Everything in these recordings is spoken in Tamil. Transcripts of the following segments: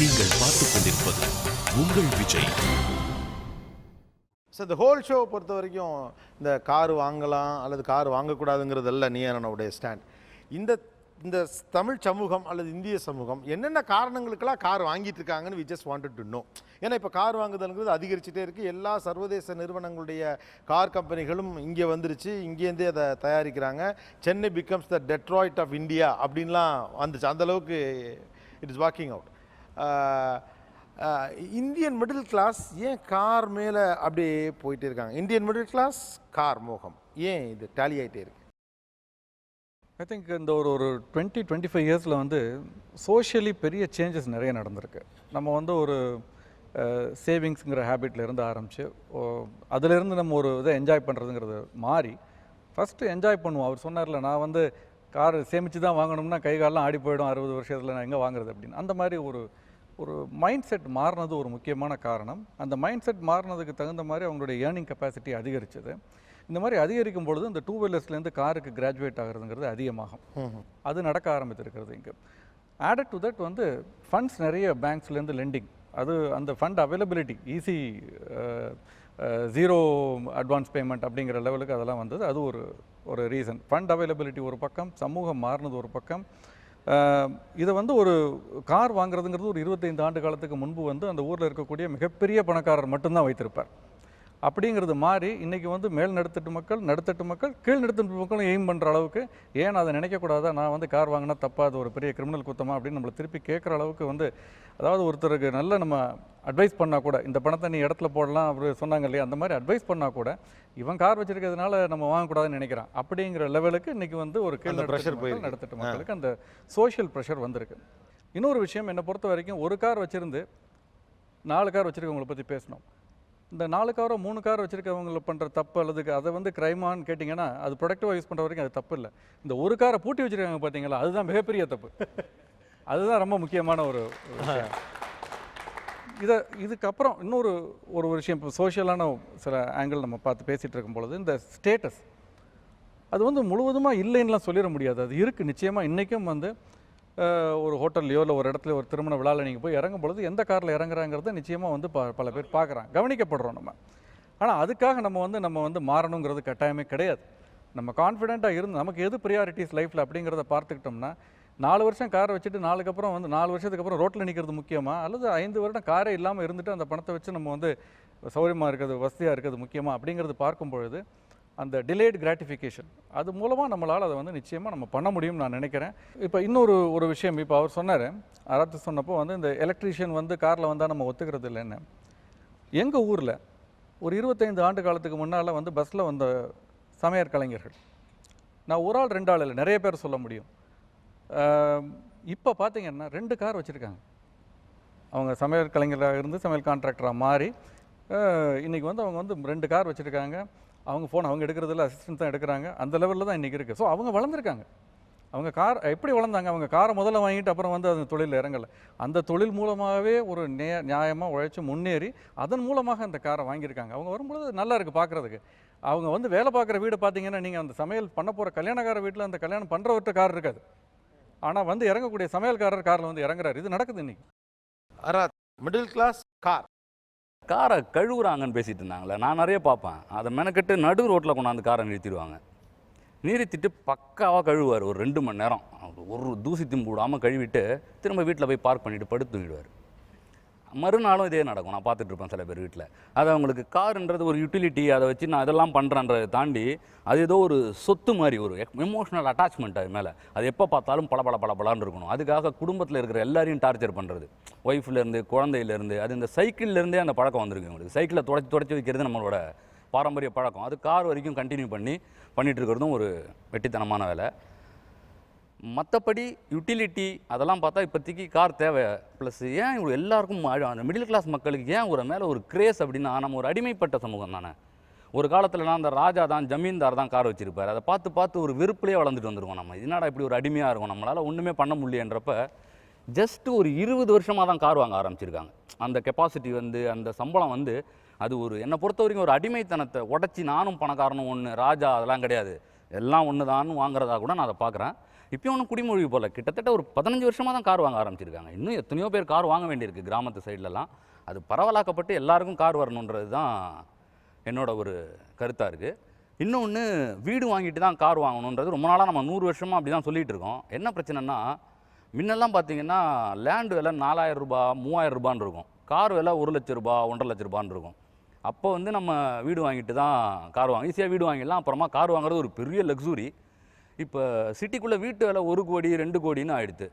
நீங்கள் பார்த்து கொண்டிருப்பது உங்கள் விஜய். ஸோ இந்த ஹோல் ஷோவை பொறுத்த வரைக்கும் இந்த கார் வாங்கலாம் அல்லது கார் வாங்கக்கூடாதுங்கிறதல்ல நீ ஸ்டாண்ட் இந்த இந்த தமிழ் சமூகம் அல்லது இந்திய சமூகம் என்னென்ன காரணங்களுக்கெல்லாம் கார் வாங்கிட்டு இருக்காங்கன்னு we just wanted to know ஏன்னா இப்போ கார் வாங்குதல்ங்கிறது அதிகரிச்சுட்டே இருக்குது எல்லா சர்வதேச நிறுவனங்களுடைய கார் கம்பெனிகளும் இங்கே வந்துருச்சு. இங்கேருந்தே அதை தயாரிக்கிறாங்க. Chennai becomes the Detroit of India அப்படின்லாம் வந்துச்சு. அந்த அளவுக்கு it is walking out Indian middle class ஏன் கார் மேலே அப்படியே போயிட்டு இருக்காங்க? இந்தியன் மிடில் கிளாஸ் கார் மோகம். ஏன் இது டேலி ஆகிட்டே இருக்கு? ஐ திங்க் இந்த ஒரு ஒரு டுவெண்ட்டி டுவெண்ட்டி ஃபைவ் இயர்ஸில் வந்து சோஷியலி பெரிய சேஞ்சஸ் நிறைய நடந்திருக்கு. நம்ம வந்து ஒரு சேவிங்ஸுங்கிற ஹேபிட்ல இருந்து ஆரம்பித்து அதிலிருந்து நம்ம ஒரு இதை என்ஜாய் பண்ணுறதுங்கிறது மாறி ஃபஸ்ட்டு என்ஜாய் பண்ணுவோம். அவர் சொன்னார்ல நான் வந்து கார் சேமித்து தான் வாங்கணும்னா கை காலெலாம் ஆடி போயிடும் அறுபது வருஷத்தில் நான் எங்கே வாங்குறது அப்படின்னு. அந்த மாதிரி ஒரு ஒரு மைண்ட் செட் மாறினது ஒரு முக்கியமான காரணம். அந்த மைண்ட் செட் மாறினதுக்கு தகுந்த மாதிரி அவங்களுடைய ஏர்னிங் கெப்பாசிட்டி அதிகரிச்சது. இந்த மாதிரி அதிகரிக்கும் பொழுது இந்த டூ வீலர்ஸ்லேருந்து காருக்கு கிராஜுவேட் ஆகுறதுங்கிறது அதிகமாகும். அது நடக்க ஆரம்பித்திருக்கிறது இங்கே. ஆடட் டு தட் வந்து ஃபண்ட்ஸ் நிறைய பேங்க்ஸ்லேருந்து லெண்டிங் அது அந்த fund availability easy zero advance payment அப்படிங்கிற லெவலுக்கு அதெல்லாம் வந்தது. அது ஒரு ஒரு ரீசன் ஃபண்ட் அவைலபிலிட்டி ஒரு பக்கம் சமூகம் மாறினது ஒரு பக்கம். இதை வந்து ஒரு கார் வாங்குறதுங்கிறது ஒரு இருபத்தைந்து ஆண்டு காலத்துக்கு முன்பு வந்து அந்த ஊரில் இருக்கக்கூடிய மிகப்பெரிய பணக்காரர் மட்டும்தான் வைத்திருப்பார். அப்படிங்கிறது மாறி இன்றைக்கி வந்து மேல் நடுத்தட்டு மக்கள் நடுத்தட்டு மக்கள் கீழ் நடுத்தட்டு மக்களும் எய்ம் பண்ணுற அளவுக்கு ஏன் அதை நினைக்கக்கூடாதா? நான் வந்து கார் வாங்கினா தப்பா அது ஒரு பெரிய கிரிமினல் குத்தமா அப்படின்னு நம்மளை திருப்பி கேட்குற அளவுக்கு வந்து அதாவது ஒருத்தருக்கு நல்ல நம்ம அட்வைஸ் பண்ணால் கூட இந்த பணத்தை நீ இடத்துல போடலாம் அப்படி சொன்னாங்க இல்லையா? அந்த மாதிரி அட்வைஸ் பண்ணால் கூட இவன் கார் வச்சிருக்கிறதுனால நம்ம வாங்கக்கூடாதுன்னு நினைக்கிறான். அப்படிங்கிற லெவலுக்கு இன்றைக்கி வந்து ஒரு கீழ் மக்கள், போயிருக்கு. நடுத்தட்டு மக்களுக்கு அந்த சோஷியல் ப்ரெஷர் வந்திருக்கு. இன்னொரு விஷயம் என்னை பொறுத்த வரைக்கும் ஒரு கார் வச்சிருந்து நாலு கார் வச்சிருக்கவங்களை பற்றி பேசணும். இந்த நாலு காரோ மூணு கார் வச்சுருக்கவங்களை பண்ணுற தப்பு அல்லது அதை வந்து க்ரைமான்னு கேட்டிங்கன்னா அது ப்ரொடக்டிவாக யூஸ் பண்ணுற வரைக்கும் அது தப்பு இல்லை. இந்த ஒரு காரை பூட்டி வச்சுருக்காங்க பார்த்தீங்களா அதுதான் மிகப்பெரிய தப்பு. அதுதான் ரொம்ப முக்கியமான ஒரு இதை இதுக்கப்புறம் இன்னொரு ஒரு விஷயம் இப்போ சோஷியலான சில ஆங்கிள் நம்ம பார்த்து பேசிகிட்டு இருக்கும் பொழுது இந்த ஸ்டேட்டஸ் அது வந்து முழுவதுமாக இல்லைன்னுலாம் சொல்லிட முடியாது. அது இருக்குது நிச்சயமாக இன்றைக்கும் வந்து ஒரு ஹோட்டல்லையோ இல்லை ஒரு இடத்துல ஒரு திருமண விழாவில் நீங்கள் போய் இறங்கும் பொழுது எந்த காரில் இறங்குறாங்கிறத நிச்சயமாக வந்து ப பல பேர் பார்க்குறாங்க. கவனிக்கப்படுறோம் நம்ம. ஆனால் அதுக்காக நம்ம வந்து நம்ம வந்து மாறணுங்கிறது கட்டாயமே கிடையாது. நம்ம கான்ஃபிடென்ட்டாக இருந்து நமக்கு எது ப்ரியாரிட்டிஸ் லைஃப்பில் அப்படிங்கிறத பார்த்துக்கிட்டோம்னா நாலு வருஷம் காரை வச்சுட்டு நாளுக்கு அப்புறம் வந்து நாலு வருஷத்துக்கு அப்புறம் ரோட்டில் நிற்கிறது முக்கியமாக அல்லது ஐந்து வருடம் காரே இல்லாமல் இருந்துட்டு அந்த பணத்தை வச்சு நம்ம வந்து சௌரியமாக இருக்கிறது வசதியாக இருக்கிறது முக்கியமாக அப்படிங்கிறது பார்க்கும் பொழுது அந்த டிலேட் கிராட்டிஃபிகேஷன் அது மூலமாக நம்மளால் அதை வந்து நிச்சயமாக நம்ம பண்ண முடியும்னு நான் நினைக்கிறேன். இப்போ இன்னொரு ஒரு விஷயம் இப்போ அவர் சொன்னார் அராத்து சொன்னப்போ வந்து இந்த எலக்ட்ரீஷியன் வந்து காரில் வந்தால் நம்ம ஒத்துக்கிறது இல்லைன்னு. எங்கள் ஊரில் ஒரு இருபத்தைந்து ஆண்டு காலத்துக்கு முன்னால் வந்து பஸ்ஸில் வந்த சமையற் கலைஞர்கள். நான் ஒரு ஆள் ரெண்டு ஆள் இல்லை நிறைய பேர் சொல்ல முடியும். இப்போ பார்த்தீங்கன்னா ரெண்டு கார் வச்சுருக்காங்க. அவங்க சமையல் கலைஞராக இருந்து சமையல் கான்ட்ராக்டராக மாறி இன்றைக்கி இன்னைக்கு வந்து அவங்க வந்து ரெண்டு கார் வச்சுருக்காங்க. அவங்க ஃபோன் அவங்க எடுக்கிறதில்ல அசிஸ்டன்ட் தான் எடுக்கிறாங்க. அந்த லெவலில் தான் இன்றைக்கி இருக்குது ஸோ அவங்க வளர்ந்துருக்காங்க. அவங்க கார் எப்படி வளர்ந்தாங்க? அவங்க காரை முதல்ல வாங்கிட்டு அப்புறம் வந்து அந்த தொழில் இறங்கலை. அந்த தொழில் மூலமாகவே ஒரு நே நியாயமாக உழைச்சி முன்னேறி அதன் மூலமாக அந்த காரை வாங்கியிருக்காங்க. அவங்க வரும்பொழுது நல்லா இருக்குது பார்க்குறதுக்கு அவங்க வந்து வேலை பார்க்குற வீடு பார்த்தீங்கன்னா நீங்கள் அந்த சமையல் பண்ண போகிற கல்யாணக்கார வீட்டில் அந்த கல்யாணம் பண்ணுறவர்கிட்ட கார் இருக்காது. ஆனால் வந்து இறங்கக்கூடிய சமையல்காரர் காரில் வந்து இறங்குறாரு. இது நடக்குது இன்னைக்கு. அராத் மிடில் கிளாஸ் கார் காரை கழுவுறாங்கன்னு பேசிட்டு இருந்தாங்களே நான் நிறைய பார்ப்பேன். அதை மெனக்கெட்டு நடு ரோட்டில் கொண்டாந்து காரை நிறுத்திடுவாங்க. நிறுத்திட்டு பக்காவாக கழுவுவார் ஒரு ரெண்டு மணி நேரம். ஒரு தூசி திம்பு விடாமல் கழுவிட்டு திரும்ப வீட்டில் போய் பார்க் பண்ணிவிட்டு படுத்து தூங்கிடுவார். மறுநாளும் இதே நடக்கும். நான் பார்த்துட்ருப்பேன் சில பேர் வீட்டில். அது அவங்களுக்கு காருன்றது ஒரு யூட்டிலிட்டி அதை வச்சு நான் இதெல்லாம் பண்ணுறேன்றதை தாண்டி அது ஏதோ ஒரு சொத்து மாதிரி ஒரு எமோஷனல் அட்டாச்மெண்ட் அது மேலே. அது எப்போ பார்த்தாலும் பல பல பல பலான்னு இருக்கணும். அதுக்காக குடும்பத்தில் இருக்கிற எல்லாரையும் டார்ச்சர் பண்ணுறது ஒய்ஃப்லேருந்து குழந்தையிலேருந்து அது இந்த சைக்கிள்லேருந்தே அந்த பழக்கம் வந்திருக்கு உங்களுக்கு சைக்கிளை தொடச்சி தொடச்சி வைக்கிறது நம்மளோட பாரம்பரிய பழக்கம். அது கார் வரைக்கும் கண்டினியூ பண்ணி பண்ணிகிட்டு இருக்கிறதும் ஒரு வெட்டித்தனமான வேலை. மற்றபடி யூட்டிலிட்டி அதெல்லாம் பார்த்தா இப்போதைக்கு கார் தேவை. ப்ளஸ் ஏன் இவ்வளோ எல்லாருக்கும் அந்த மிடில் கிளாஸ் மக்களுக்கு ஏன் ஒரு மேலே ஒரு கிரேஸ் அப்படின்னா நம்ம ஒரு அடிமைப்பட்ட சமூகம் தானே. ஒரு காலத்துலலாம் அந்த ராஜா தான் ஜமீன்தார் தான் கார் வச்சுருப்பார். அதை பார்த்து பார்த்து ஒரு வெறுப்புலேயே வளர்ந்துட்டு வந்துருக்கோம் நம்ம. என்னடா இப்படி ஒரு அடிமையாக இருக்கும்? நம்மளால் ஒன்றுமே பண்ண முடியன்றப்ப ஜஸ்ட் ஒரு இருபது வருஷமாக தான் கார் வாங்க ஆரம்பிச்சிருக்காங்க. அந்த கெப்பாசிட்டி வந்து அந்த சம்பளம் வந்து அது ஒரு என்னை பொறுத்த வரைக்கும் ஒரு அடிமைத்தனத்தை உடச்சி நானும் பணக்காரனும் ஒன்று ராஜா அதெல்லாம் கிடையாது. எல்லாம் ஒன்று தான் வாங்குறதா கூட நான் அதை பார்க்குறேன். இப்போயும் ஒன்றும் குடிமொழி போல். கிட்டத்தட்ட ஒரு பதினஞ்சு வருஷமாக தான் கார் வாங்க ஆரம்பிச்சிருக்காங்க. இன்னும் எத்தனையோ பேர் கார் வாங்க வேண்டியிருக்கு கிராமத்து சைட்லலாம். அது பரவலாக்கப்பட்டு எல்லாருக்கும் கார் வரணுன்றது தான் என்னோட ஒரு கருத்தாக இருக்குது இன்னொன்று வீடு வாங்கிட்டு தான் கார் வாங்கணுன்றது ரொம்ப நாளாக நம்ம நூறு வருஷமாக அப்படி தான் சொல்லிகிட்டு இருக்கோம். என்ன பிரச்சனைனா முன்னெல்லாம் பார்த்தீங்கன்னா லேண்டு விலை நாலாயிரம் ரூபாய் மூவாயிரம் ரூபான்னு இருக்கும். கார் விலை ஒரு லட்ச ரூபா ஒன்றரை லட்ச ரூபான்னு இருக்கும். அப்போ வந்து நம்ம வீடு வாங்கிட்டு தான் கார் வாங்க ஈஸியாக வீடு வாங்கிடலாம். அப்புறமா கார் வாங்குறது ஒரு பெரிய லக்ஸுரி இப்போ சிட்டிக்குள்ளே வீட்டு விலை ஒரு கோடி ரெண்டு கோடின்னு ஆகிடுது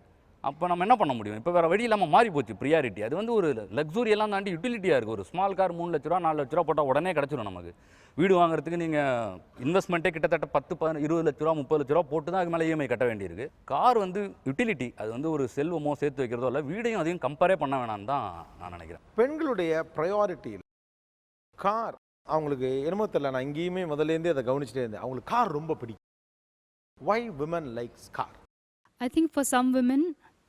அப்போ நம்ம என்ன பண்ண முடியும்? இப்போ வேறு வழி இல்லாமல் மாறி போச்சு ப்ரியாரிட்டி அது வந்து ஒரு லக்ஸுரி எல்லாம் தாண்டி யூட்டிலிட்டியாக இருக்குது ஒரு ஸ்மால் கார் மூணு லட்ச ரூபா நாலு லட்ச ரூபா போட்டால் உடனே கிடச்சிரும் நமக்கு. வீடு வாங்குறதுக்கு நீங்கள் இன்வெஸ்ட்மெண்ட்டே கிட்டத்தட்ட பத்து ப இருபது லட்ச ரூபா முப்பது லட்ச ரூபா போட்டு தான் அது மேலே இஎம்ஐ கட்ட வேண்டியிருக்கு. கார் வந்து யூட்டிலிட்டி அது வந்து ஒரு செல்வமோ சேர்த்து வைக்கிறதோ இல்லை வீடையும் அதையும் கம்பேரே பண்ண வேணாம்னு தான் நான் நினைக்கிறேன். பெண்களுடைய ப்ரையாரிட்டியில் கார் அவங்களுக்கு என்னமோ தெரியல நான் இங்கேயுமே முதல்லேருந்தே அதை கவனிச்சிட்டே இருந்தேன் அவங்களுக்கு கார் ரொம்ப பிடிக்கும் why women likes car I think for some women,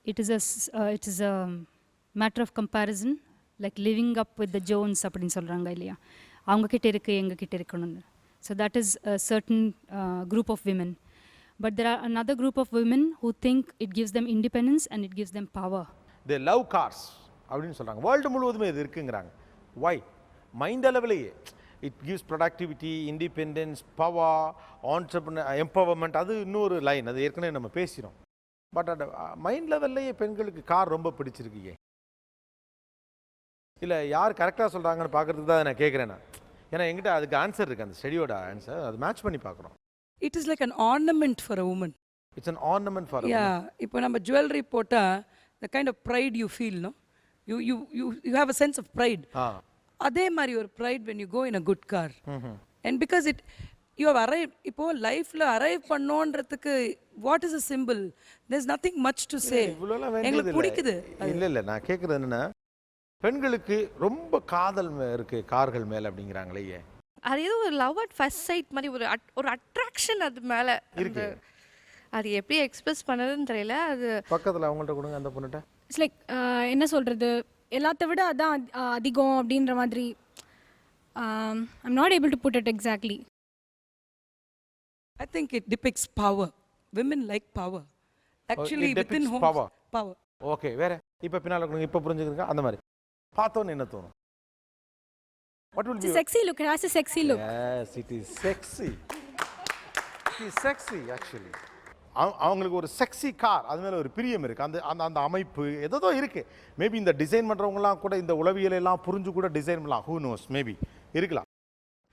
it is a s- uh, it is a matter of comparison, like living up with the Jones அப்படின்னு சொல்கிறாங்க இல்லையா அவங்க கிட்ட இருக்கு எங்க கிட்ட இருக்கணும்னு so that is a certain uh, group of women. But there are another group of women who think it gives them independence and it gives them power. They love cars அப்படின்னு சொல்கிறாங்க வேர்ல்டு முழுவதுமே இது இருக்குங்கிறாங்க வை மைண்ட் அளவிலேயே. It gives productivity independence power ஆன்டர்பன empowerment அது இன்னொரு லைன் அது ஏற்கனவே நம்ம பேசினோம். பட் அந்த மைண்ட் லெவல்லையே பெண்களுக்கு கார் ரொம்ப பிடிச்சிருக்கு இல்லை யார் கரெக்டாக சொல்கிறாங்கன்னு பார்க்கறதுக்கு தான் நான் கேட்குறேன் நான். ஏன்னா என்கிட்ட அதுக்கு ஆன்சர் இருக்குது அந்த ஸ்டடியோட ஆன்சர் அது மேட்ச் பண்ணி பார்க்குறோம். It is like an ornament for a woman. It's an ornament for Yeah, இப்போ நம்ம ஜுவல்லரி போட்டால் the kind of pride you feel, no? You, you, you, you have a sense of pride. அதே மாதிரி ஒரு pride when you go in a good car. And because it you have arrived இப்போ லைஃப்ல arrive பண்ணோன்றதுக்கு what is a simple there's nothing much to say. இவ்வளோலாம் வேண்டியது எங்களுக்கு பிடிக்குது. இல்லை இல்லை நான் கேட்குறது என்னன்னா பெண்களுக்கு ரொம்ப காதல் இருக்கு கார்கள் மேல அப்படிங்கிறாங்களே ஏன்? அது ஏதோ ஒரு லவ் அட் ஃபர்ஸ்ட் சைட் மாதிரி ஒரு ஒரு அட்ராக்ஷன் அது மேலே இருக்கு. அது எப்படி எக்ஸ்பிரஸ் பண்ணதுன்னு தெரியல. அது பக்கத்துல அவங்கள்ட்ட கொடுங்க அந்த பொண்ணுகிட்ட. இட்ஸ் லைக் என்ன சொல்கிறது எல்லாத்த விட அதான் அதி- அதிகம் அப்படின்ற மாதிரி I'm not able to put it exactly I think it depicts power. Women like power. Actually, it within depicts homes, power. power. Okay வேற இப்போ பின்னால கொடுங்க இப்போ புரிஞ்சுக்கிறீங்க அந்த மாதிரி பார்த்தோன்னு என்ன தோணும் what will be sexy look has a sexy look yes it is sexy it is sexy actually அவங்களுக்கு ஒரு செக்ஸி கார் அது மேலே ஒரு பிரியம் இருக்குது அந்த அந்த அந்த அமைப்பு ஏதோ இருக்குது மேபி இந்த டிசைன் பண்ணுறவங்களாம் கூட இந்த உளவியலெல்லாம் புரிஞ்சு கூட டிசைன் பண்ணலாம். ஹூ நோஸ் மேபி இருக்கலாம்.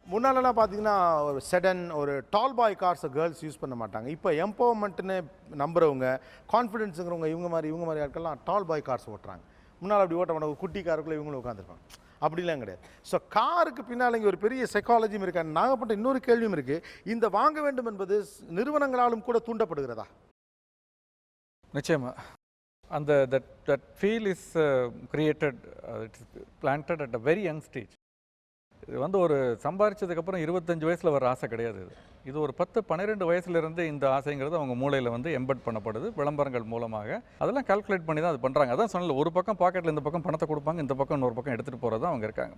முன்னாலலாம் பார்த்தீங்கன்னா ஒரு செடன் ஒரு டால் பாய் கார்ஸை கேர்ள்ஸ் யூஸ் பண்ண மாட்டாங்க. இப்போ எம்பவர்மெண்ட்டுன்னு நம்புறவங்க கான்ஃபிடென்ஸுங்கிறவங்க இவங்க மாதிரி இவங்க மாதிரி ஆட்கள்லாம் டால் பாய் கார்ஸ் ஓட்டுறாங்க. முன்னால் அப்படி ஓட்ட மாட்டாங்க. குட்டி காருக்குள்ளே இவங்களும் உட்காந்துருப்பாங்க அப்படிலாம் கிடையாது. ஸோ காருக்கு பின்னால் இங்கே ஒரு பெரிய சைக்காலஜியும் இருக்கு. நாகப்பட்ட இன்னொரு கேள்வியும் இருக்குது இந்த வாங்க வேண்டும் என்பது நிறுவனங்களாலும் கூட தூண்டப்படுகிறதா? நிச்சயமாக அந்த that that feel is created it's planted at a very young stage இது வந்து ஒரு சம்பாரிச்சதுக்கப்புறம் இருபத்தஞ்சு வயசில் வர ஆசை கிடையாது இது. இது ஒரு பத்து பன்னிரெண்டு வயசுலேருந்து இந்த ஆசைங்கிறது அவங்க மூளையில் வந்து எம்பட் பண்ணப்படுது விளம்பரங்கள் மூலமாக. அதெல்லாம் கால்குலேட் பண்ணி தான் அது பண்ணுறாங்க அதான் சொன்னல ஒரு பக்கம் பாக்கெட்டில் இந்த பக்கம் பணத்தை கொடுப்பாங்க இந்த பக்கம் இன்னொரு பக்கம் எடுத்துகிட்டு போகிறது அவங்க இருக்காங்க.